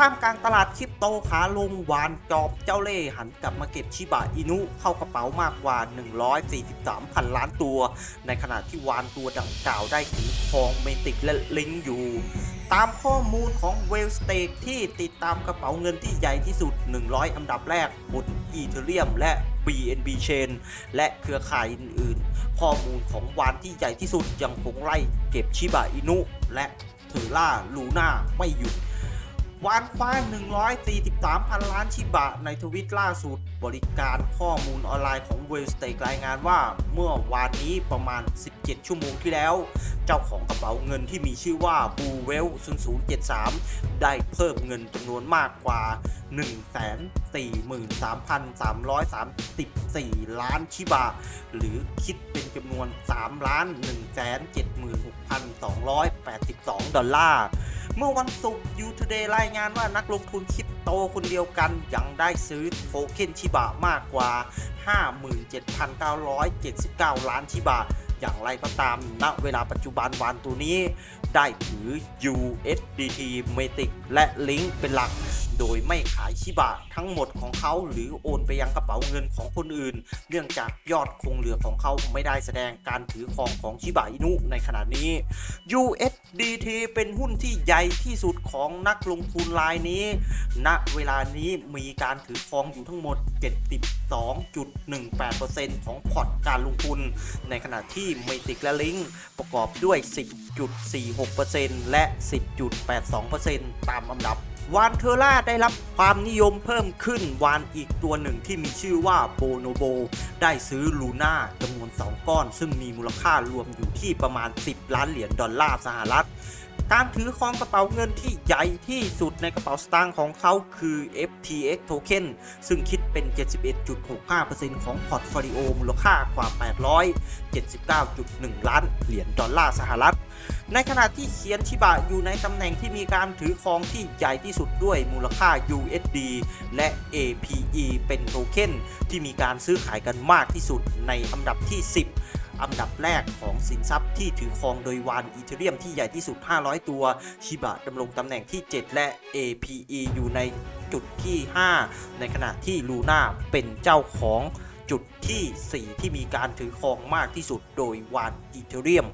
ท่ามกลางตลาดคริปโตขาลงวานจอบเจ้าเล่หันกลับมาเก็บชิบะอินุเข้ากระเป๋ามากกว่า 143พันล้านตัว ในขณะที่วานตัวดังกล่าวได้ถือครองเมติกและลิงอยู่ ตามข้อมูลของเวลสเต e ที่ติดตามกระเป๋าเงินที่ใหญ่ที่สุด 100 อันดับแรกบนอีเทเรียมและ BNB Chain และเครือข่ายอื่นๆ ข้อมูลของวานที่ใหญ่ที่สุดยังคงไล่เก็บชิบะอินุและเทอร่าลูน่าไม่หยุด วานคว้า 143พันล้านชิบะ ในทวิตล่าสุด บริการข้อมูลออนไลน์ของเวลสเต e รายงานว่า เมื่อวานนี้ประมาณ 17 ชั่วโมงที่แล้ว เจ้าของกระเป๋าเงินที่มีชื่อว่าบูเวล0073 ได้เพิ่มเงินจำนวนมากกว่า 143,334 ล้านชิบะ หรือคิดเป็นจำนวน 3,176,282 ดอลลาร์ เมื่อวันศุกร์ u t o d a y รายงานว่านักลงทุนคริปโตคนเดียวกันยังได้ซื้อโทเค็นชิบะมากกว่า 57,979 ล้านชิบะอย่างไรก็ตามณเวลาปัจจุบันวานตัวนี้ ได้ถือ USDT Matic และ Link เป็นหลัก โดยไม่ขายชิบะทั้งหมดของเขาหรือโอนไปยังกระเป๋าเงินของคนอื่น เนื่องจากยอดคงเหลือของเขาไม่ได้แสดงการถือครองของชิบะอินุในขณะนี้ USDT เป็นหุ้นที่ใหญ่ที่สุดของนักลงทุนรายนี้ ณ เวลานี้มีการถือครองอยู่ทั้งหมด 72.18%ของพอร์ตการลงทุน ในขณะที่เมติกและลิงประกอบด้วย 10.46%และ 10.82%ตามลำดับ วานเทอร่าได้รับความนิยมเพิ่มขึ้นวานอีกตัวหนึ่งที่มีชื่อว่าโบโนโบ ได้ซื้อลูน่าจำนวน 2 ก้อน ซึ่งมีมูลค่ารวมอยู่ที่ประมาณ 10 ล้านเหรียญดอลลาร์สหรัฐการถือครองกระเป๋าเงินที่ใหญ่ที่สุดในกระเป๋าสตางค์ของเขาคือ FTX Token ซึ่งคิดเป็น 71.65%ของพอร์ตโฟลิโอมูลค่ากว่า 879.1 ล้านเหรียญดอลลาร์สหรัฐ ในขณะที่เขียนชิบะอยู่ในตำแหน่งที่มีการถือครองที่ใหญ่ที่สุดด้วยมูลค่า USD และ APE เป็นโทเค็นที่มีการซื้อขายกันมากที่สุดในอันดับที่ 10อันดับแรกของสินทรัพย์ที่ถือครองโดยวานอีเทเรียมที่ใหญ่ที่สุด 500 ตัวชิบะดำรงตำแหน่งที่ 7 และ APE อยู่ในจุดที่ 5 ในขณะที่ลูน่าเป็นเจ้าของจุดที่ 4 ที่มีการถือครองมากที่สุดโดยวานอีเทเรียม